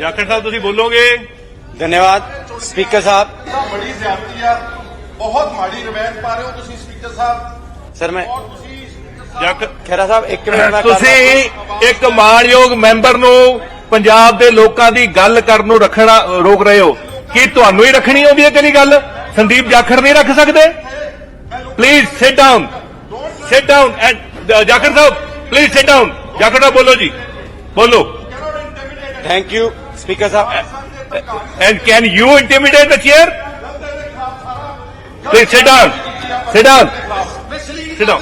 ਜਾਖੜ ਸਾਹਿਬ ਤੁਸੀਂ ਬੋਲੋਗੇ? ਧੰਨਵਾਦ ਸਪੀਕਰ ਸਾਹਿਬ। ਬੜੀ ਜ਼ਿਆਦਤੀ ਆ। ਬਹੁਤ ਮਾੜੀ ਰਵੈਤ ਪਾ ਰਹੇ ਹੋ ਤੁਸੀਂ ਸਪੀਕਰ ਸਾਹਿਬ। ਸਰ ਮੈਂ ਖੇਰਾ ਸਾਹਿਬ ਇੱਕ ਮਿੰਟ ਮੈਂ ਕਰਦਾ- ਤੁਸੀਂ ਇੱਕ ਮਾਣਯੋਗ ਮੈਂਬਰ ਨੂੰ ਪੰਜਾਬ ਦੇ ਲੋਕਾਂ ਦੀ ਗੱਲ ਕਰਨ ਨੂੰ ਰੱਖਣਾ ਰੋਕ ਰਹੇ ਹੋ। ਕੀ ਤੁਹਾਨੂੰ ਹੀ ਰੱਖਣੀ ਆਉਂਦੀ ਹੈ ਕਿ ਨਹੀਂ ਗੱਲ? ਸੰਦੀਪ ਜਾਖੜ ਨਹੀਂ ਰੱਖ ਸਕਦੇ? Please sit down sit down and Jakhar sahib please sit down Jakhar sahib ਬੋਲੋ ਜੀ। ਬੋਲੋ। Thank you speaker sahib. And can you intimidate the chair sit down sit down sit down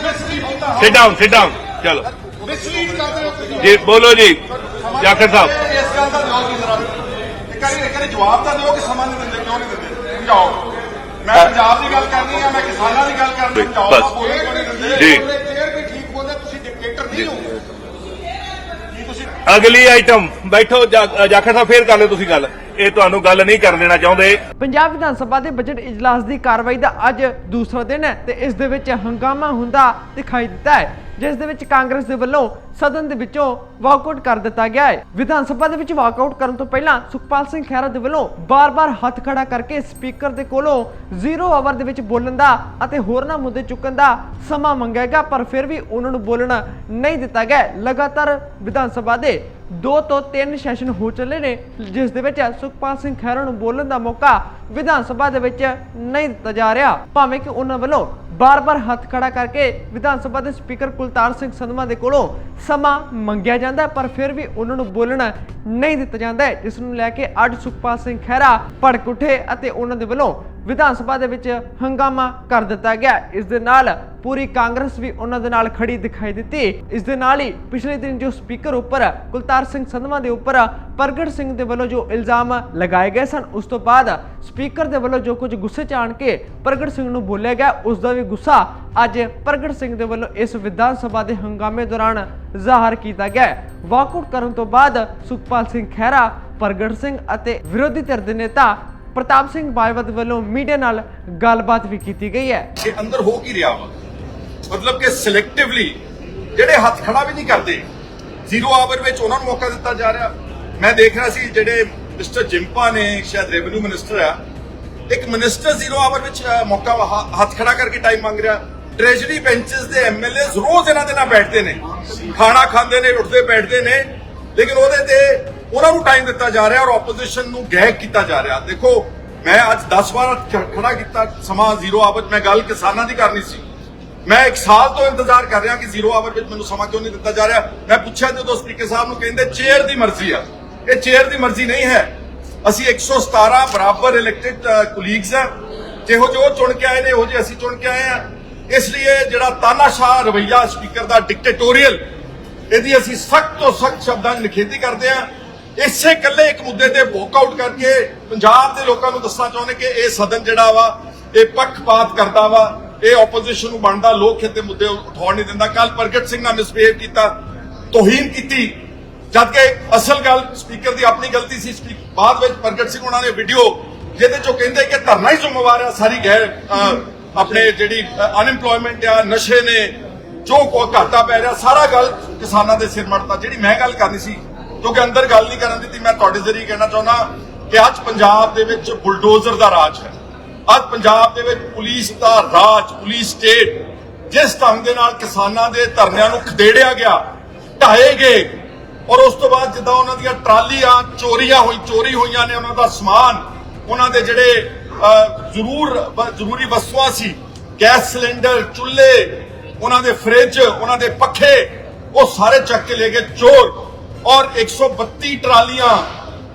sit down sit down ਚਲੋ ਕਰ ਜੀ ਬੋਲੋ ਜੀ ਜਾਖੜ ਸਾਹਿਬ ਇਸ ਗੱਲ ਦਾ ਜਵਾਬ ਨਹੀਂ ਵਾਰੀ ਇੱਕ ਵਾਰੀ ਜਵਾਬ ਤਾਂ ਦਿਓ ਕਿ ਸਮਾਂ ਨਹੀਂ ਦਿੰਦੇ ਕਿਉਂ ਨਹੀਂ ਦਿੰਦੇ ਸਮਝਾਓ ਮੈਂ ਪੰਜਾਬ ਦੀ ਗੱਲ ਕਰਨੀ ਆ ਮੈਂ ਕਿਸਾਨਾਂ ਦੀ ਗੱਲ ਕਰਨੀ ਆ ਬਸ। ਦਿੰਦੇ ਜੀ। ਚੇਅਰ ਵੀ ਠੀਕ ਬੋਲਦੇ ਤੁਸੀਂ ਡਿਕਟੇਟਰ ਨਹੀਂ ਹੋ ਅਗਲੀ ਆਈਟਮ ਬੈਠੋ, ਜਾ- ਜਾਖੜ ਸਾਹਿਬ, ਫੇਰ ਕਰ ਲਿਓ ਤੁਸੀਂ ਗੱਲ। ਇਹ ਤੁਹਾਨੂੰ ਗੱਲ ਨਹੀਂ ਕਰਨ ਦੇਣਾ ਚਾਹੁੰਦੇ। ਪੰਜਾਬ ਵਿਧਾਨ ਸਭਾ ਦੇ ਬਜਟ ਇਜਲਾਸ ਦੀ ਕਾਰਵਾਈ ਦਾ ਅੱਜ ਦੂਸਰਾ ਦਿਨ ਹੈ ਤੇ ਇਸ ਦੇ ਵਿੱਚ ਹੰਗਾਮਾ ਹੁੰਦਾ ਦਿਖਾਈ ਦਿੱਤਾ ਹੈ। ਜਿਸ ਦੇ ਵਿੱਚ ਕਾਂਗਰਸ ਦੇ ਵੱਲੋਂ ਸਦਨ ਦੇ ਵਿੱਚੋਂ ਵਾਕਆਊਟ ਕਰ ਦਿੱਤਾ ਗਿਆ ਹੈ। ਵਿਧਾਨ ਸਭਾ ਦੇ ਵਿੱਚ ਵਾਕਆਊਟ ਕਰਨ ਤੋਂ ਪਹਿਲਾਂ ਸੁਖਪਾਲ ਸਿੰਘ ਖਹਿਰਾ ਦੇ ਵੱਲੋਂ ਬਾਰ-ਬਾਰ ਹੱਥ ਖੜਾ ਕਰਕੇ ਸਪੀਕਰ ਦੇ ਕੋਲੋਂ ਜ਼ੀਰੋ ਆਵਰ ਦੇ ਵਿੱਚ ਬੋਲਣ ਦਾ ਅਤੇ ਹੋਰਨਾਂ ਮੁੱਦੇ ਚੁੱਕਣ ਦਾ ਸਮਾਂ ਮੰਗਿਆ ਗਿਆ, ਪਰ ਫਿਰ ਵੀ ਉਹਨਾਂ ਨੂੰ ਬੋਲਣ ਨਹੀਂ ਦਿੱਤਾ ਗਿਆ। ਲਗਾਤਾਰ ਵਿਧਾਨ ਸਭਾ ਦੇ ਦੋ ਤੋਂ ਤਿੰਨ ਸੈਸ਼ਨ ਹੋ ਚੱਲੇ ਨੇ ਜਿਸ ਦੇ ਵਿੱਚ ਸੁਖਪਾਲ ਸਿੰਘ ਖਹਿਰਾ ਨੂੰ ਬੋਲਣ ਦਾ ਮੌਕਾ ਵਿਧਾਨ ਸਭਾ ਦੇ ਵਿੱਚ ਨਹੀਂ ਦਿੱਤਾ ਜਾ ਰਿਹਾ। ਭਾਵੇਂ ਕਿ ਉਹਨਾਂ ਵੱਲੋਂ ਬਾਰ-ਬਾਰ ਹੱਥ ਖੜਾ ਕਰਕੇ ਵਿਧਾਨ ਸਭਾ ਦੇ ਸਪੀਕਰ ਕੁਲਤਾਰ ਸਿੰਘ ਸੰਧਵਾ ਦੇ ਕੋਲੋਂ ਸਮਾਂ ਮੰਗਿਆ ਜਾਂਦਾ ਪਰ ਫਿਰ ਵੀ ਉਹਨਾਂ ਨੂੰ ਬੋਲਣਾ ਨਹੀਂ ਦਿੱਤਾ ਜਾਂਦਾ ਹੈ, ਜਿਸ ਨੂੰ ਲੈ ਕੇ ਅੱਜ ਸੁਖਪਾਲ ਸਿੰਘ ਖਹਿਰਾ ਭੜਕ ਉੱਠੇ ਅਤੇ ਉਹਨਾਂ ਦੇ ਵੱਲੋਂ ਵਿਧਾਨ ਸਭਾ ਦੇ ਵਿੱਚ ਹੰਗਾਮਾ ਕਰ ਦਿੱਤਾ ਗਿਆ। ਇਸ ਦੇ ਨਾਲ ਪੂਰੀ ਕਾਂਗਰਸ ਵੀ ਉਹਨਾਂ ਦੇ ਨਾਲ ਖੜੀ ਦਿਖਾਈ ਦਿੱਤੀ। ਇਸ ਦੇ ਨਾਲ ਹੀ ਪਿਛਲੇ ਦਿਨ ਜੋ ਸਪੀਕਰ ਉੱਪਰ ਕੁਲਤਾਰ ਸਿੰਘ ਸੰਧਵਾ ਦੇ ਉੱਪਰ ਪ੍ਰਗਟ ਸਿੰਘ ਦੇ ਵੱਲੋਂ ਜੋ ਇਲਜ਼ਾਮ ਲਗਾਏ ਗਏ ਸਨ, ਉਸ ਤੋਂ ਬਾਅਦ ਸਪੀਕਰ ਦੇ ਵੱਲੋਂ ਜੋ ਕੁਝ ਗੁੱਸੇ ਚ ਆਣ ਕੇ ਪ੍ਰਗਟ ਸਿੰਘ ਨੂੰ ਬੋਲਿਆ ਗਿਆ, ਉਸ ਦਾ ਵੀ ਗੁੱਸਾ ਅੱਜ ਪ੍ਰਗਟ ਸਿੰਘ ਦੇ ਵੱਲੋਂ ਇਸ ਵਿਧਾਨ ਸਭਾ ਦੇ ਹੰਗਾਮੇ ਦੌਰਾਨ ਜ਼ਾਹਰ ਕੀਤਾ ਗਿਆ ਵਾਕਆਊਟ ਕਰਨ ਤੋਂ ਬਾਅਦ ਸੁਖਪਾਲ ਸਿੰਘ ਖਹਿਰਾ, ਪ੍ਰਗਟ ਸਿੰਘ ਅਤੇ ਵਿਰੋਧੀ ਧਿਰ ਦੇ ਨੇਤਾ ਪ੍ਰਤਾਪ ਸਿੰਘ ਬਾਜਵਾ ਵੱਲੋਂ ਮੀਡੀਆ ਨਾਲ ਗੱਲਬਾਤ ਵੀ ਕੀਤੀ ਗਈ ਹੈ। ਕਿ ਅੰਦਰ ਹੋ ਕੀ ਰਿਹਾ ਵਾ? ਮਤਲਬ ਕਿ ਸਿਲੈਕਟਿਵਲੀ ਜਿਹੜੇ ਹੱਥ ਖੜਾ ਵੀ ਨਹੀਂ ਕਰਦੇ ਜ਼ੀਰੋ ਆਵਰ ਵਿੱਚ ਉਹਨਾਂ ਨੂੰ ਮੌਕਾ ਦਿੱਤਾ ਜਾ ਰਿਹਾ। ਮੈਂ ਦੇਖ ਰਿਹਾ ਸੀ ਜਿਹੜੇ ਮਿਸਟਰ ਜਿੰਪਾ ਨੇ, ਸ਼ਾਇਦ ਰੈਵਨਿਊ ਮਿਨਿਸਟਰ ਆ, ਇੱਕ ਮਿਨਿਸਟਰ ਜ਼ੀਰੋ ਆਵਰ ਵਿੱਚ ਮੌਕਾ ਹੱਥ ਖੜਾ ਕਰਕੇ ਟਾਈਮ ਮੰਗ ਰਿਹਾ। ਟ੍ਰੈਜਰੀ ਬੈਂਚਸ ਦੇ ਐਮਐਲਏ ਰੋਜ਼ ਇਹਨਾਂ ਦੇ ਨਾਲ ਬੈਠਦੇ ਨੇ। ਖਾਣਾ ਖਾਂਦੇ ਨੇ, ਉੱਠਦੇ ਬੈਠਦੇ ਨੇ, ਲੇਕਿਨ ਉਹਦੇ ਤੇ ਉਹਨਾਂ ਨੂੰ ਟਾਈਮ ਦਿੱਤਾ ਜਾ ਰਿਹਾ ਔਰ ਆਪੋਜੀਸ਼ਨ ਨੂੰ ਗੈਗ ਕੀਤਾ ਜਾ ਰਿਹਾ। ਦੇਖੋ, ਮੈਂ ਅੱਜ 10 ਵਾਰ ਖੜਾ ਕੀਤਾ ਸਮਾਂ ਜ਼ੀਰੋ ਆਵਰ ਮੈਂ ਗੱਲ ਕਿਸਾਨਾਂ ਦੀ ਕਰਨੀ ਸੀ। ਮੈਂ ਇੱਕ ਸਾਲ ਤੋਂ ਇੰਤਜ਼ਾਰ ਕਰ ਰਿਹਾ ਕਿ ਜ਼ੀਰੋ ਆਵਰ ਵਿੱਚ ਮੈਨੂੰ ਸਮਾਂ ਕਿਉਂ ਨਹੀਂ ਦਿੱਤਾ ਜਾ ਰਿਹਾ? ਮੈਂ ਪੁੱਛਿਆ ਜਦੋਂ ਸਪੀਕਰ ਸਾਹਿਬ ਨੂੰ ਕਹਿੰਦੇ ਚੇਅਰ ਦੀ ਮਰਜ਼ੀ ਆ। ਇਹ ਚੇਅਰ ਦੀ ਮਰਜ਼ੀ ਨਹੀਂ ਹੈ। ਅਸੀਂ 117 ਬਰਾਬਰ ਇਲੈਕਟਿਡ ਕੁਲੀਗਸ ਆ। ਜਿਹੋ ਜੋ ਚੁਣ ਕੇ ਆਏ ਨੇ, ਉਹ ਜਿਹੇ ਅਸੀਂ ਚੁਣ ਕੇ ਆਏ ਆ। ਇਸ ਲਈ ਜਿਹੜਾ ਤਾਨਾਸ਼ਾਹ ਰਵਈਆ ਸਪੀਕਰ ਦਾ ਡਿਕਟੇਟੋਰੀਅਲ ਇਹਦੀ ਅਸੀਂ ਸਖਤ ਤੋਂ ਸਖਤ ਸ਼ਬਦਾਂ 'ਚ ਨਿਖੇਧੀ ਕਰਦੇ ਆ। ਇਸੇ ਇਕੱਲੇ ਇੱਕ ਮੁੱਦੇ ਤੇ ਵਾਕਆਊਟ ਕਰਕੇ ਪੰਜਾਬ ਦੇ ਲੋਕਾਂ ਨੂੰ ਦੱਸਣਾ ਚਾਹੁੰਦੇ ਕਿ ਇਹ ਸਦਨ ਜਿਹੜਾ ਵਾ, ਇਹ ਪੱਖਪਾਤ ਕਰਦਾ ਵਾ। ਇਹ ਆਪੋਜੀਸ਼ਨ ਨੂੰ ਬਣਦਾ, ਲੋਕ ਖੇਤੇ ਮੁੱਦੇ ਉਠਾਉਣ ਨਹੀਂ ਦਿੰਦਾ। ਕੱਲ ਪ੍ਰਗਟ ਸਿੰਘ ਨਾਲ ਮਿਸਬਿਹੇਵ ਕੀਤਾ, ਤੋਹੀਨ ਕੀਤੀ। ਜਦ ਕਿ ਅਸਲ ਗੱਲ ਸਪੀਕਰ ਦੀ ਆਪਣੀ ਗਲਤੀ ਸੀ ਬਾਅਦ ਵਿੱਚ ਪ੍ਰਗਟ ਸਿੰਘ ਉਹਨਾਂ ਨੇ ਵੀਡੀਓ ਜਿਹਦੇ ਚੋਂ ਕਹਿੰਦੇ ਕਿ ਧਰਨਾ ਹੀ ਜ਼ਿੰਮੇਵਾਰ ਆ, ਸਾਰੀ ਗੈਰ ਆਪਣੇ ਜਿਹੜੀ ਅਨਐਮਪਲੋਇਮੈਂਟ ਆ, ਨਸ਼ੇ ਨੇ, ਜੋ ਕੋ ਘਾਟਾ ਪੈ ਰਿਹਾ, ਸਾਰਾ ਗੱਲ ਕਿਸਾਨਾਂ ਦੇ ਸਿਰ ਮੜਤਾ। ਜਿਹੜੀ ਮੈਂ ਗੱਲ ਕਰਨੀ ਸੀ, ਕਿਉਂਕਿ ਅੰਦਰ ਗੱਲ ਨਹੀਂ ਕਰਨ ਦਿੱਤੀ, ਮੈਂ ਤੁਹਾਡੇ ਜ਼ਰੀਏ ਕਹਿਣਾ ਚਾਹੁੰਦਾ ਕਿ ਅੱਜ ਪੰਜਾਬ ਦੇ ਵਿੱਚ ਬੁਲਡੋਜ਼ਰ ਦਾ ਰਾਜ ਹੈ। ਅੱਜ ਪੰਜਾਬ ਦੇ ਵਿੱਚ ਪੁਲਿਸ ਦਾ ਰਾਜ, ਪੁਲਿਸ ਸਟੇਟ ਜਿਸ ਢੰਗ ਦੇ ਨਾਲ ਕਿਸਾਨਾਂ ਦੇ ਧਰਨਿਆਂ ਨੂੰ ਖਦੇੜਿਆ ਗਿਆ ਢਾਏ ਗਏ, ਔਰ ਉਸ ਤੋਂ ਬਾਅਦ ਜਿੱਦਾਂ ਉਹਨਾਂ ਦੀਆਂ ਟਰਾਲੀਆਂ ਚੋਰੀਆਂ ਹੋਈ, ਚੋਰੀ ਹੋਈਆਂ ਨੇ ਉਹਨਾਂ ਦਾ ਸਮਾਨ, ਉਹਨਾਂ ਦੇ ਜਿਹੜੇ ਜ਼ਰੂਰ ਜ਼ਰੂਰੀ ਵਸਤੂਆਂ ਸੀ, ਗੈਸ ਸਿਲੰਡਰ, ਚੁੱਲ੍ਹੇ, ਉਹਨਾਂ ਦੇ ਫ੍ਰਿਜ, ਉਹਨਾਂ ਦੇ ਪੱਖੇ, ਉਹ ਸਾਰੇ ਚੱਕ ਕੇ ਲੈ ਗਏ ਚੋਰ, ਔਰ 132 ਟਰਾਲੀਆਂ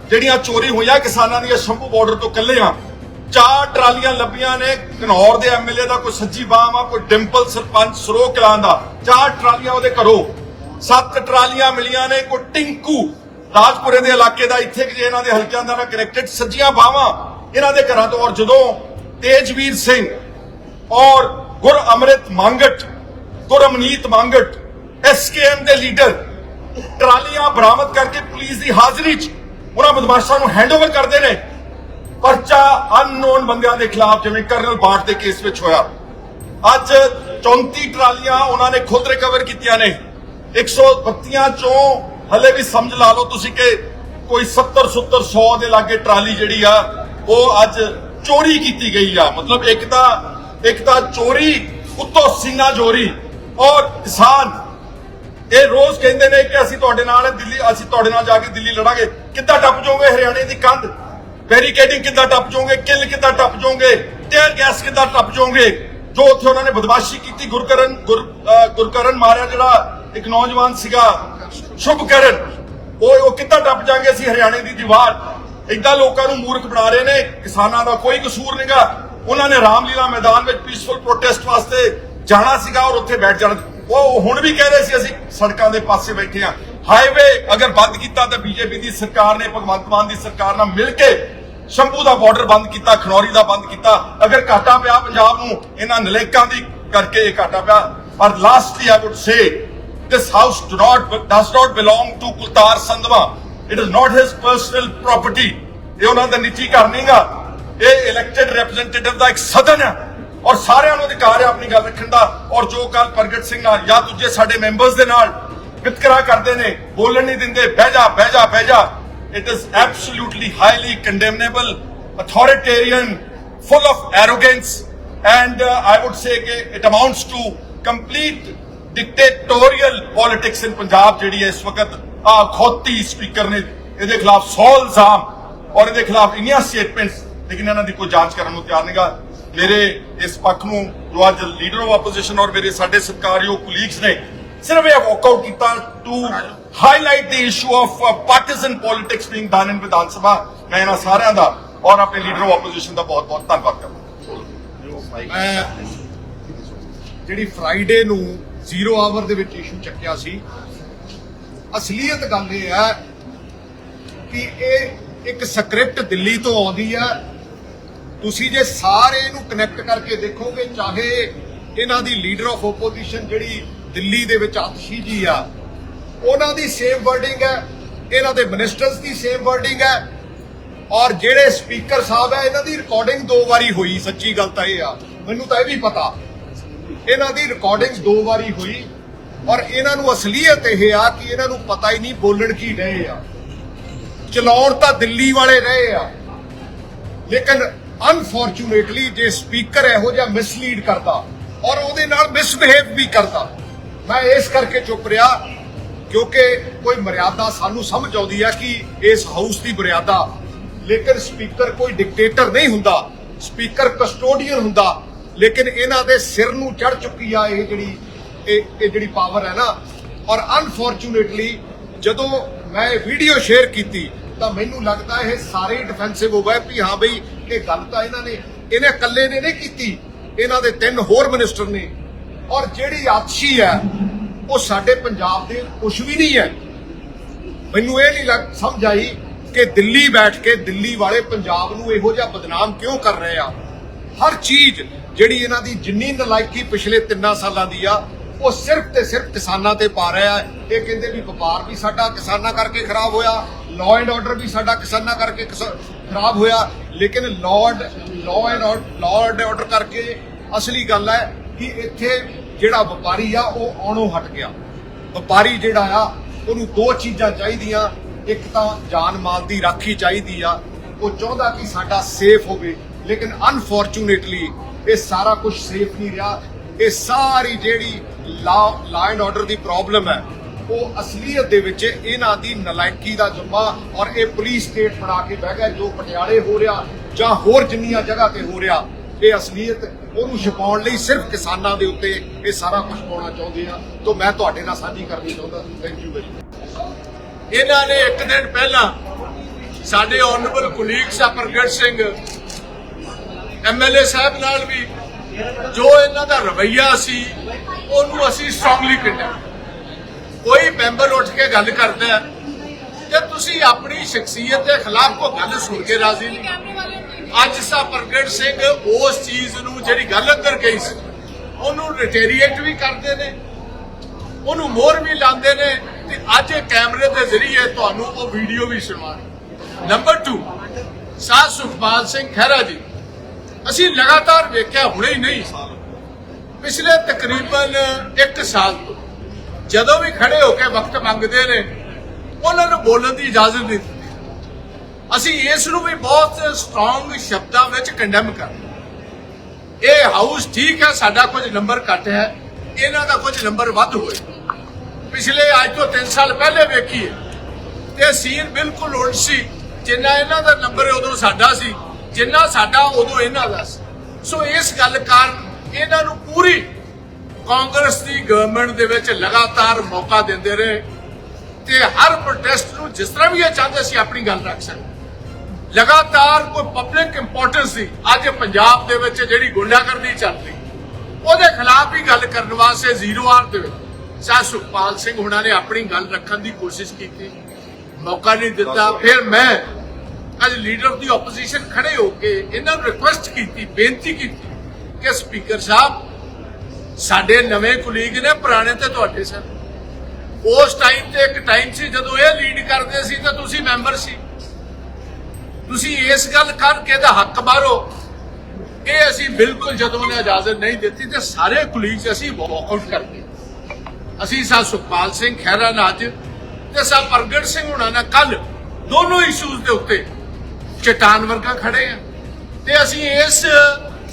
ਜਿਹੜੀਆਂ ਚੋਰੀ ਹੋਈਆਂ ਕਿਸਾਨਾਂ ਦੀਆਂ ਸ਼ੰਭੂ ਬਾਰਡਰ ਤੋਂ ਕੱਲਿਆਂ ਚਾਰ ਟਰਾਲੀਆਂ ਲੱਭੀਆਂ ਨੇ। ਘਨੌਰ ਦੇ ਐਮਐਲਏ ਦਾ ਕੋਈ ਸੱਜੀ ਬਾਮ ਆ ਕੋਈ ਡਿੰਪਲ ਸਰਪੰਚ ਸਰੋ ਕਲਾਂ ਦਾ। ਚਾਰ ਟਰਾਲੀਆਂ ਉਹਦੇ ਘਰੋਂ। ਸੱਤ ਟਰਾਲੀਆਂ ਮਿਲੀਆਂ ਨੇ ਕੋਈ ਟਿੰਕੂ ਰਾਜਪੁਰੇ ਦੇ ਇਲਾਕੇ ਦਾ। ਇੱਥੇ ਕਿ ਇਹਨਾਂ ਦੇ ਹਲਕਿਆਂ ਦਾ ਨਾਲ ਕਨੈਕਟਡ ਸੱਜੀਆਂ ਬਾਵਾਂ ਇਹਨਾਂ ਦੇ ਘਰਾਂ ਤੋਂ। ਔਰ ਜਦੋਂ ਤੇਜਵੀਰ ਸਿੰਘ ਔਰ ਗੁਰ ਅੰਮ੍ਰਿਤ ਮੰਗਟ ਗੁਰਮਨੀਤ ਮੰਗਟ ਐਸਕੇਐਮ ਦੇ ਲੀਡਰ ਟਰਾਲੀਆਂ ਬਰਾਮਦ ਕਰਕੇ ਪੁਲਿਸ ਦੀ ਹਾਜ਼ਰੀ 'ਚ ਉਹਨਾਂ ਬਦਮਾਸ਼ਾਂ ਨੂੰ ਹੈਂਡਓਵਰ ਕਰਦੇ ਨੇ। ਪਰਚਾ ਅਨਨੋਨ ਬੰਦਿਆਂ ਦੇ ਖਿਲਾਫ ਜਿਵੇਂ ਕਰਨਲ ਬਾਟ ਦੇ ਕੇਸ ਵਿੱਚ ਹੋਇਆ। ਅੱਜ 34 ਟਰਾਲੀਆਂ ਉਹਨਾਂ ਨੇ ਖੁਦ ਰਿਕਵਰ ਕੀਤੀਆਂ ਨੇ। 132 ਚੋਂ ਹਲੇ ਵੀ ਸਮਝ ਲਾ ਲਓ ਤੁਸੀਂ ਕਿ ਕੋਈ 70 70 100 ਦੇ ਲਾਗੇ ਟਰਾਲੀ ਜਿਹੜੀ ਆ, ਉਹ ਅੱਜ ਚੋਰੀ ਕੀਤੀ ਗਈ ਆ। ਮਤਲਬ ਇੱਕ ਤਾਂ ਇੱਕ ਤਾਂ ਚੋਰੀ, ਉੱਤੋਂ ਸੀਨਾ ਚੋਰੀ ਔਰ ਕਿਸਾਨ। ਇਹ ਰੋਜ਼ ਕਹਿੰਦੇ ਨੇ ਕਿ ਅਸੀਂ ਤੁਹਾਡੇ ਨਾਲ ਦਿੱਲੀ ਅਸੀਂ ਤੁਹਾਡੇ ਨਾਲ ਜਾ ਕੇ ਦਿੱਲੀ ਲੜਾਂਗੇ। ਕਿੱਦਾਂ ਟੱਪ ਜਾਓਗੇ ਹਰਿਆਣੇ ਦੀ ਕੰਧ? ਬੈਰੀਕੇਡਿੰਗ ਕਿੱਦਾਂ ਟੱਪ ਜਾਓਗੇ? ਕਿੱਲ ਕਿੱਦਾਂ ਟੱਪ ਜਾਓਗੇ? ਟੇਅਰ ਗੈਸ ਕਿੱਦਾਂ ਟੱਪ ਜਾਓਗੇ? ਜੋ ਉੱਥੇ ਉਹਨਾਂ ਨੇ ਬਦਮਾਸ਼ੀ ਕੀਤੀ, ਗੁਰਕਰਨ, ਗੁਰ ਅਹ ਗੁਰਕਰਨ ਮਾਰਿਆ ਜਿਹੜਾ ਇੱਕ ਨੌਜਵਾਨ ਸੀਗਾ, ਸ਼ੁਭਕਰਨ। ਉਹ ਉਹ ਕਿੱਦਾਂ ਟੱਪ ਜਾਣਗੇ ਅਸੀਂ ਹਰਿਆਣੇ ਦੀ ਦੀਵਾਰ? ਏਦਾਂ ਲੋਕਾਂ ਨੂੰ ਮੂਰਖ ਬਣਾ ਰਹੇ ਨੇ, ਕਿਸਾਨਾਂ ਦਾ ਕੋਈ ਕਸੂਰ ਨਹੀਂਗਾ ਉਹਨਾਂ ਨੇ ਰਾਮਲੀਲਾ ਮੈਦਾਨ ਵਿੱਚ ਪੀਸਫੁਲ ਪ੍ਰੋਟੈਸਟ ਵਾਸਤੇ ਜਾਣਾ ਸੀਗਾ ਔਰ ਉੱਥੇ ਬੈਠ ਜਾਣਾ। ਉਹ ਹੁਣ ਵੀ ਕਹਿ ਰਹੇ ਸੀ, ਅਸੀਂ ਸੜਕਾਂ ਦੇ ਪਾਸੇ ਬੈਠੇ ਆ ਹਾਈਵੇ ਅਗਰ ਬੰਦ ਕੀਤਾ ਤਾਂ ਬੀਜੇਪੀ ਦੀ ਸਰਕਾਰ ਨੇ, ਭਗਵੰਤ ਮਾਨ ਦੀ ਸਰਕਾਰ ਨਾਲ ਮਿਲ ਕੇ ਸ਼ੰਭੂ ਦਾ ਬਾਰਡਰ ਬੰਦ ਕੀਤਾ, ਖਨੌਰੀ ਦਾ ਬੰਦ ਕੀਤਾ। ਅਗਰ ਘਾਟਾ ਪਿਆ ਪੰਜਾਬ ਨੂੰ, ਇਹਨਾਂ ਨਲੇਕਾਂ ਦੀ ਕਰਕੇ ਇਹ ਘਾਟਾ ਪਿਆ। ਪਰ lastly I would say this house do not, does not belong to Kultar Sandhwa. It is not his personal property. ਇਹ ਉਹਨਾਂ ਦਾ ਨਿੱਜੀ ਘਰ ਨਹੀਂਗਾ। ਇਹ ਇਲੈਕਟਿਡ ਰਿਪਰੈਜ਼ੈਂਟੇਟਿਵ ਦਾ ਇੱਕ ਸਦਨ ਹੈ। ਔਰ ਸਾਰਿਆਂ ਨੂੰ ਅਧਿਕਾਰ ਹੈ ਆਪਣੀ ਗੱਲ ਰੱਖਣ ਦਾ। ਔਰ ਜੋ ਕੱਲ ਪ੍ਰਗਟ ਸਿੰਘ ਨਾਲ ਜਾਂ ਦੂਜੇ ਸਾਡੇ ਮੈਂਬਰਸ ਦੇ ਨਾਲ ਵਿਤਕਰਾ ਕਰਦੇ ਨੇ, ਬੋਲਣ ਨਹੀਂ ਦਿੰਦੇ, ਬਹਿ ਜਾ ਬਹਿ ਜਾ ਬਹਿ ਜਾ। It is absolutely highly condemnable authoritarian full of arrogance and uh, I would say it amounts to complete dictatorial politics in Punjab ਜਿਹੜੀ ਇਸ ਵਕਤ ਆ ਖੋਤੀ ਸਪੀਕਰ ਨੇ ਇਹਦੇ ਖਿਲਾਫ 100 ਇਲਜ਼ਾਮ ਔਰ ਇਹਦੇ ਖਿਲਾਫ ਇੰਨੀਆਂ ਸਟੇਟਮੈਂਟਸ ਲੇਕਿਨ ਇਹਨਾਂ ਦੀ ਕੋਈ ਜਾਂਚ ਕਰਨ ਨੂੰ ਤਿਆਰ ਨਹੀਂਗਾ ਮੇਰੇ ਇਸ ਪੱਖ ਨੂੰ ਜੋ ਅੱਜ ਲੀਡਰ ਆਫ ਆਪੋਜੀਸ਼ਨ ਔਰ ਮੇਰੇ ਸਾਡੇ ਸਤਿਕਾਰਯੋਗ ਕੁਲੀਗਸ ਨੇ ਸਿਰਫ ਇਹ ਵਾਕਆਊਟ ਕੀਤਾ to highlight the issue of partisan politics being done in Vidhan Sabha ਮੈਂ ਇਹਨਾਂ ਸਾਰਿਆਂ ਦਾ ਔਰ ਆਪਣੇ ਲੀਡਰ ਆਫ ਆਪੋਜੀਸ਼ਨ ਦਾ ਬਹੁਤ ਬਹੁਤ ਧੰਨਵਾਦ ਕਰਦਾ ਮੈਂ ਜਿਹੜੀ ਫਰਾਈਡੇ ਨੂੰ ਜ਼ੀਰੋ ਆਵਰ ਦੇ ਵਿੱਚ ਇਸ਼ੂ ਚੱਕਿਆ ਸੀ ਅਸਲੀਅਤ ਗੱਲ ਇਹ ਹੈ ਕਿ ਇਹ ਇੱਕ ਸਕ੍ਰਿਪਟ ਦਿੱਲੀ ਤੋਂ ਆਉਂਦੀ ਹੈ ਤੁਸੀਂ ਜੇ ਸਾਰੇ ਇਹਨੂੰ ਕਨੈਕਟ ਕਰਕੇ ਦੇਖੋਗੇ ਚਾਹੇ ਇਹਨਾਂ ਦੀ ਲੀਡਰ ਆਫ ਆਪੋਜੀਸ਼ਨ ਜਿਹੜੀ ਦਿੱਲੀ ਦੇ ਵਿੱਚ ਆਤਸ਼ੀ ਜੀ ਆ ਉਹਨਾਂ ਦੀ ਸੇਮ ਵਰਡਿੰਗ ਹੈ, ਇਹਨਾਂ ਦੇ ਮਿਨਿਸਟਰਸ ਦੀ ਸੇਮ ਵਰਡਿੰਗ ਹੈ। ਔਰ ਜਿਹੜੇ ਸਪੀਕਰ ਸਾਹਿਬ ਹੈ, ਇਹਨਾਂ ਦੀ ਰਿਕਾਰਡਿੰਗ ਦੋ ਵਾਰੀ ਹੋਈ, ਸੱਚੀ ਗੱਲ ਤਾਂ ਇਹ ਆ। ਮੈਨੂੰ ਤਾਂ ਇਹ ਵੀ ਪਤਾ। ਇਹਨਾਂ ਦੀ ਰਿਕਾਰਡਿੰਗ ਦੋ ਵਾਰੀ ਹੋਈ ਔਰ ਇਹਨਾਂ ਨੂੰ ਅਸਲੀਅਤ ਇਹ ਆ ਕਿ ਇਹਨਾਂ ਨੂੰ ਪਤਾ ਹੀ ਨਹੀਂ ਬੋਲਣ ਕੀ ਰਹੇ ਆ। ਚਲਾਉਣ ਤਾਂ ਦਿੱਲੀ ਵਾਲੇ ਰਹੇ ਆ। ਲੇਕਿਨ ਅਨਫੋਰਚੂਨੇਟਲੀ ਜੇ ਸਪੀਕਰ ਇਹੋ ਜਿਹਾ ਮਿਸਲੀਡ ਕਰਦਾ ਔਰ ਉਹਦੇ ਨਾਲ ਮਿਸਬਿਹੇਵ ਵੀ ਕਰਦਾ, ਮੈਂ ਇਸ ਕਰਕੇ ਚੁੱਪ ਰਿਹਾ ਕਿਉਂਕਿ ਕੋਈ ਮਰਿਆਦਾ ਸਾਨੂੰ ਸਮਝ ਆਉਂਦੀ ਹੈ ਕਿ ਇਸ ਹਾਊਸ ਦੀ ਮਰਿਆਦਾ। ਲੇਕਿਨ ਸਪੀਕਰ ਕੋਈ ਡਿਕਟੇਟਰ ਨਹੀਂ ਹੁੰਦਾ। ਸਪੀਕਰ ਕਸਟੋਡੀਅਨ ਹੁੰਦਾ। ਲੇਕਿਨ ਇਹਨਾਂ ਦੇ ਸਿਰ ਨੂੰ ਚੜ ਚੁੱਕੀ ਆ ਇਹ ਜਿਹੜੀ ਇਹ ਜਿਹੜੀ ਪਾਵਰ ਹੈ ਨਾ। ਔਰ ਅਨਫੋਰਚੂਨੇਟਲੀ ਜਦੋਂ ਮੈਂ ਇਹ ਵੀਡੀਓ ਸ਼ੇਅਰ ਕੀਤੀ, ਤਾਂ ਮੈਨੂੰ ਲੱਗਦਾ ਇਹ ਸਾਰੇ ਡਿਫੈਂਸਿਵ ਹੋ ਗਏ ਵੀ ਹਾਂ ਬਈ, ਇਹ ਗੱਲ ਤਾਂ ਇਹਨਾਂ ਨੇ, ਇਹਨੇ ਇਕੱਲੇ ਨੇ ਨਹੀਂ ਕੀਤੀ। ਇਹਨਾਂ ਦੇ ਤਿੰਨ ਹੋਰ ਮਿਨਿਸਟਰ ਨੇ। ਔਰ ਜਿਹੜੀ ਆਤਸ਼ੀ ਹੈ ਉਹ ਸਾਡੇ ਪੰਜਾਬ ਦੇ ਕੁਝ ਵੀ ਨਹੀਂ ਹੈ। ਮੈਨੂੰ ਇਹ ਨਹੀਂ ਲੱਗ ਸਮਝ ਆਈ ਕਿ ਦਿੱਲੀ ਬੈਠ ਕੇ ਦਿੱਲੀ ਵਾਲੇ ਪੰਜਾਬ ਨੂੰ ਇਹੋ ਜਿਹਾ ਬਦਨਾਮ ਕਿਉਂ ਕਰ ਰਹੇ ਆ? ਹਰ ਚੀਜ਼ ਜਿਹੜੀ ਇਹਨਾਂ ਦੀ ਜਿੰਨੀ ਨਲਾਇਕੀ ਪਿਛਲੇ 3 ਸਾਲਾਂ ਦੀ ਆ, ਉਹ ਸਿਰਫ ਤੇ ਸਿਰਫ ਕਿਸਾਨਾਂ ਤੇ ਪਾ ਰਿਹਾ ਹੈ। ਇਹ ਕਹਿੰਦੇ ਵੀ ਵਪਾਰ ਵੀ ਸਾਡਾ ਕਿਸਾਨਾਂ ਕਰਕੇ ਖਰਾਬ ਹੋਇਆ ਲਾਅ ਐਂਡ ਆਰਡਰ ਵੀ ਸਾਡਾ ਕਿਸਾਨਾਂ ਕਰਕੇ ਖਰਾਬ ਹੋਇਆ। ਲੇਕਿਨ lord law and law and order ਕਰਕੇ ਅਸਲੀ ਗੱਲ ਹੈ ਕਿ ਇੱਥੇ ਜਿਹੜਾ ਵਪਾਰੀ ਆ, ਉਹ ਆਉਣੋਂ ਹਟ ਗਿਆ। ਵਪਾਰੀ ਜਿਹੜਾ ਆ, ਉਹਨੂੰ ਦੋ ਚੀਜ਼ਾਂ ਚਾਹੀਦੀਆਂ। ਇੱਕ ਤਾਂ ਜਾਨ ਮਾਲ ਦੀ ਰਾਖੀ ਚਾਹੀਦੀ ਆ। ਉਹ ਚਾਹੁੰਦਾ ਕਿ ਸਾਡਾ ਸੇਫ ਹੋਵੇ, ਲੇਕਿਨ ਅਨਫੋਰਚੂਨੇਟਲੀ ਇਹ ਸਾਰਾ ਕੁਝ ਸੇਫ ਨਹੀਂ ਰਿਹਾ। ਇਹ ਸਾਰੀ ਜਿਹੜੀ ਲਾ law and order the problem ਹੈ, ਉਹ ਅਸਲੀਅਤ ਦੇ ਵਿੱਚ ਇਹਨਾਂ ਦੀ ਨਲਾਇਕੀ ਦਾ ਜੁਮਾ ਔਰ ਇਹ ਪੁਲਿਸ ਸਟੇਟ ਬਣਾ ਕੇ ਬਹਿ ਗਿਆ, ਜੋ ਪਟਿਆਲੇ ਹੋ ਰਿਹਾ ਜਾਂ ਹੋਰ ਜਿੰਨੀਆਂ ਜਗ੍ਹਾ ਤੇ ਹੋ ਰਿਹਾ। ਇਹ ਅਸਲੀਅਤ ਉਹਨੂੰ ਛੁਪਾਉਣ ਲਈ ਸਿਰਫ ਕਿਸਾਨਾਂ ਦੇ ਉੱਤੇ ਇਹ ਸਾਰਾ ਕੁਝ ਪਾਉਣਾ ਚਾਹੁੰਦੇ ਆ। ਤੋਂ ਮੈਂ ਤੁਹਾਡੇ ਨਾਲ ਸਾਂਝੀ ਕਰਨੀ ਚਾਹੁੰਦਾ। ਥੈਂਕ ਯੂ ਵੈਰੀ ਮਚ ਇਹਨਾਂ ਨੇ ਇੱਕ ਦਿਨ ਪਹਿਲਾਂ ਸਾਡੇ ਆਨਰੇਬਲ ਕੁਲੀਗ ਸਾਹਿਬ ਪ੍ਰਗਟ ਸਿੰਘ ਐਮਐਲਏ ਸਾਹਿਬ ਨਾਲ ਵੀ ਜੋ ਇਹਨਾਂ ਦਾ ਰਵਈਆ ਸੀ, ਉਹਨੂੰ ਅਸੀਂ ਸਟਰੋਂਗਲੀ ਕੰਡੈਮ ਕੋਈ ਮੈਂਬਰ ਉੱਠ ਕੇ ਗੱਲ ਕਰਦਾ ਤੇ ਤੁਸੀਂ ਆਪਣੀ ਸ਼ਖਸੀਅਤ ਦੇ ਖਿਲਾਫ ਕੋਈ ਗੱਲ ਸੁਣ ਕੇ ਰਾਜ਼ੀ ਨਹੀਂ। ਅੱਜ ਸਾ ਪ੍ਰਗਟ ਸਿੰਘ ਉਸ ਚੀਜ਼ ਨੂੰ ਜਿਹੜੀ ਗੱਲ ਅੰਦਰ ਗਈ ਸੀ, ਉਹਨੂੰ ਰਿਟੇਰੀਏਟ ਵੀ ਕਰਦੇ ਨੇ, ਉਹਨੂੰ ਮੋਹਰ ਵੀ ਲਾਉਂਦੇ ਨੇ ਤੇ ਅੱਜ ਇਹ ਕੈਮਰੇ ਦੇ ਜ਼ਰੀਏ ਤੁਹਾਨੂੰ ਉਹ ਵੀਡੀਓ ਵੀ ਸੁਣਵਾ ਨੰਬਰ 2 ਸਾਧ ਸੁਖਪਾਲ ਸਿੰਘ ਖਹਿਰਾ ਜੀ, ਅਸੀਂ ਲਗਾਤਾਰ ਵੇਖਿਆ ਹੁਣੇ ਹੀ ਨਹੀਂ, ਪਿਛਲੇ ਤਕਰੀਬਨ 1 ਸਾਲ ਤੋਂ ਜਦੋਂ ਵੀ ਖੜੇ ਹੋ ਕੇ ਵਕਤ ਮੰਗਦੇ ਨੇ, ਉਹਨਾਂ ਨੂੰ ਬੋਲਣ ਦੀ ਇਜਾਜ਼ਤ ਨਹੀਂ ਦਿੱਤੀ। ਅਸੀਂ ਇਸ ਨੂੰ ਵੀ ਬਹੁਤ ਸਟਰੋਂਗ ਸ਼ਬਦਾਂ ਵਿੱਚ ਕੰਡੈਮ ਕਰਦੇ ਇਹ ਹਾਊਸ ਠੀਕ ਹੈ, ਸਾਡਾ ਕੁਝ ਨੰਬਰ ਘੱਟ ਹੈ, ਇਹਨਾਂ ਦਾ ਕੁਝ ਨੰਬਰ ਵੱਧ ਹੋਏ। ਪਿਛਲੇ ਅੱਜ ਤੋਂ 3 ਸਾਲ ਪਹਿਲੇ ਵੇਖੀਏ, ਤੇ ਸੀਨ ਬਿਲਕੁਲ ਉਲਟ ਸੀ। ਜਿੰਨਾ ਇਹਨਾਂ ਦਾ ਨੰਬਰ ਉਦੋਂ ਸਾਡਾ ਸੀ, ਜਿੰਨਾ ਸਾਡਾ ਉਦੋਂ ਇਹਨਾਂ ਦਾ ਸੀ। ਸੋ ਇਸ ਗੱਲ ਕਾਰਨ ਇਹਨਾਂ ਨੂੰ ਪੂਰੀ ਕਾਂਗਰਸ ਦੀ ਗਵਰਨਮੈਂਟ ਦੇ ਵਿੱਚ ਲਗਾਤਾਰ ਮੌਕਾ ਦਿੰਦੇ ਰਹੇ ਤੇ ਹਰ ਪ੍ਰੋਟੈਸਟ ਨੂੰ ਜਿਸ ਤਰ੍ਹਾਂ ਵੀ ਇਹ ਚਾਹੁੰਦੇ ਸੀ, ਆਪਣੀ ਗੱਲ ਰੱਖ ਸਕਦੇ। ਲਗਾਤਾਰ ਕੋਈ ਪਬਲਿਕ ਇੰਪੋਰਟੈਂਸ ਸੀ ਅੱਜ ਪੰਜਾਬ ਦੇ ਵਿੱਚ ਜਿਹੜੀ ਗੁੰਡਾਗਰਦੀ ਚੱਲ ਰਹੀ ਉਹਦੇ ਖਿਲਾਫ ਵੀ ਗੱਲ ਕਰਨ ਵਾਸਤੇ ਜ਼ੀਰੋ ਆਰ ਦੇ ਵਿੱਚ। ਸਾਹ ਸੁਖਪਾਲ ਸਿੰਘ ਹੁਣਾਂ ਨੇ ਆਪਣੀ ਗੱਲ ਰੱਖਣ ਦੀ ਕੋਸ਼ਿਸ਼ ਕੀਤੀ। ਮੌਕਾ ਨਹੀਂ ਦਿੱਤਾ। ਫਿਰ ਮੈਂ ਅੱਜ ਲੀਡਰ ਆਫ ਦੀ ਆਪੋਜੀਸ਼ਨ ਖੜੇ ਹੋ ਕੇ ਇਹਨਾਂ ਨੂੰ ਰਿਕੁਐਸਟ ਕੀਤੀ ਬੇਨਤੀ ਕੀਤੀ ਕਿ ਸਪੀਕਰ ਸਾਹਿਬ ਸਾਡੇ ਨਵੇਂ ਕੁਲੀਗ ਨੇ ਪੁਰਾਣੇ ਤੇ ਤੁਹਾਡੇ ਸਨ। ਉਸ ਟਾਈਮ ਤੇ ਇੱਕ ਟਾਈਮ ਸੀ ਜਦੋਂ ਇਹ ਲੀਡ ਕਰਦੇ ਸੀ ਤਾਂ ਤੁਸੀਂ ਮੈਂਬਰ ਸੀ। ਤੁਸੀਂ ਇਸ ਗੱਲ ਕਰਕੇ ਦਾ ਹੱਕ ਮਾਰੋ ਇਹ ਅਸੀਂ ਬਿਲਕੁਲ ਜਦੋਂ ਨੇ ਇਜਾਜ਼ਤ ਨਹੀਂ ਦਿੱਤੀ ਤੇ ਸਾਰੇ ਕੁਲੀਗ ਅਸੀਂ ਵਾਕਆਊਟ ਕਰ ਗਏ। ਅਸੀਂ ਸਾ ਸੁਖਪਾਲ ਸਿੰਘ ਖਹਿਰਾ ਨਾਲ ਅੱਜ ਤੇ ਸਾ ਪ੍ਰਗਟ ਸਿੰਘ ਹੁਣਾਂ ਨਾਲ ਕੱਲ ਦੋਨੋਂ ਇਸ਼ੂਜ਼ ਦੇ ਉੱਤੇ ਚਟਾਨ ਵਰਗਾ ਖੜੇ ਆ। ਤੇ ਅਸੀਂ ਇਸ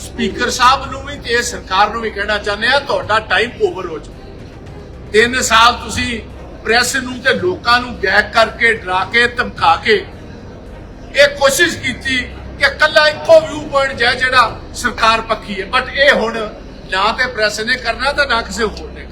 ਸਪੀਕਰ ਸਾਹਿਬ ਨੂੰ ਵੀ ਤੇ ਇਸ ਸਰਕਾਰ ਨੂੰ ਵੀ ਕਹਿਣਾ ਚਾਹੁੰਦੇ ਆ ਤੁਹਾਡਾ ਟਾਈਮ ਓਵਰ ਹੋ ਚੁੱਕਾ ਤਿੰਨ ਸਾਲ ਤੁਸੀਂ ਪ੍ਰੈਸ ਨੂੰ ਤੇ ਲੋਕਾਂ ਨੂੰ ਗੈਕ ਕਰਕੇ ਡਰਾ ਕੇ ਧਮਕਾ ਕੇ ਇਹ ਕੋਸ਼ਿਸ਼ ਕੀਤੀ ਕਿ ਕੱਲਾ ਇੱਕੋ ਵਿਊ ਪੁਆਇੰਟ ਹੈ ਜਿਹੜਾ ਸਰਕਾਰ ਪੱਖੀ ਹੈ ਬਟ ਇਹ ਹੁਣ ਨਾ ਤੇ ਪ੍ਰੈਸ ਨੇ ਕਰਨਾ ਤੇ ਨਾ ਕਿਸੇ ਹੋਰ ਨੇ